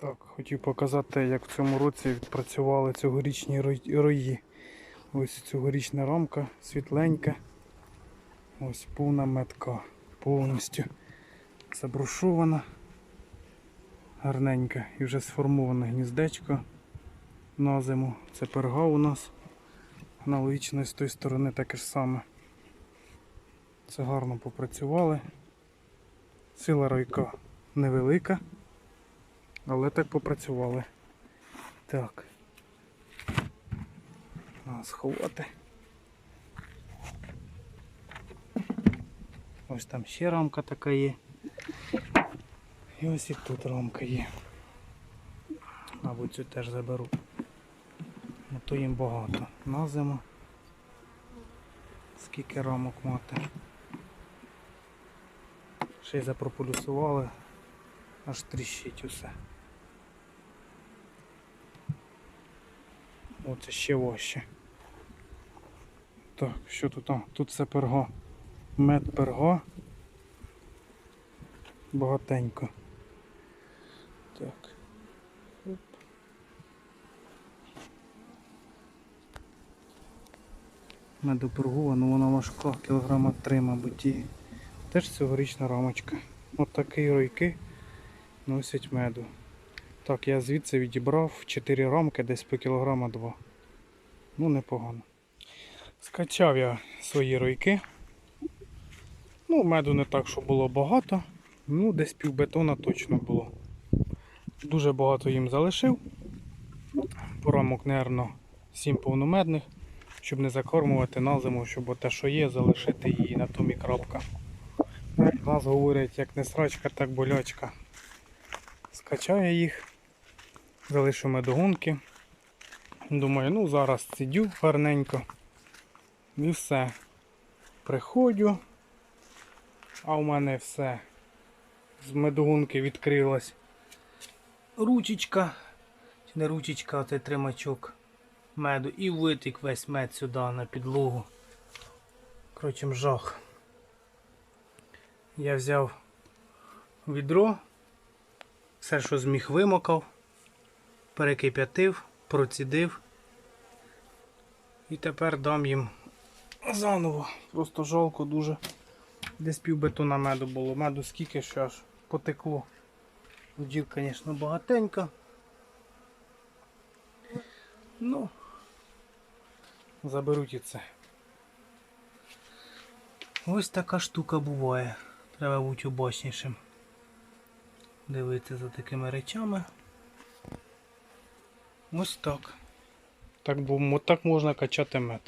Так, хотів показати, як в цьому році відпрацювали цьогорічні рої. Ось цьогорічна рамка світленька. Ось повна метка. Повністю забрушована. Гарненька. І вже сформоване гніздечко на зиму. Це перга у нас. Аналогічно з тої сторони таке ж саме. Це гарно попрацювали. Сила ройка невелика. Але так попрацювали. Так. Треба сховати. Ось там ще рамка така є. І ось і тут рамка є. Мабуть, цю теж заберу. Ну то їм багато. На зиму. Скільки рамок мати. Ще й запрополюсували. Аж тріщить усе. Оце ще важче. Так, що тут? А, тут це перго. Мед перго. Багатенько. Так. Оп. Медопергова, ну вона важка, кілограма 3, мабуть, і теж цьогорічна рамочка. От такі ройки носять меду. Так, я звідси відібрав 4 рамки, десь по кілограма 2. Ну, непогано. Скачав я свої ройки. Ну, меду не так, що було багато. Ну, десь півбетона точно було. Дуже багато їм залишив. По рамок, мабуть, 7 повномедних, щоб не закормувати на зиму, щоб те, що є, залишити її на тому і крапка. У нас говорять, як не срачка, так болячка. Скачаю їх, залишу медогонки. Думаю, ну зараз сидю гарненько. І все. Приходжу, а у мене все. З медогонки відкрилась ручечка, чи не ручечка, а цей тримачок меду. І витік весь мед сюди на підлогу. Коротше, жах. Я взяв відро, все, що зміг вимокав, перекип'ятив, процідив. І тепер дам їм заново. Просто жалко дуже. Десь півбетона меду було. Меду скільки що аж потекло. Бджіл, звісно, багатенько. Ну, заберуть і це. Ось така штука буває. Треба бути обачнішим. Дивитися за такими речами. Ось так. Так, бо так можна качати мед.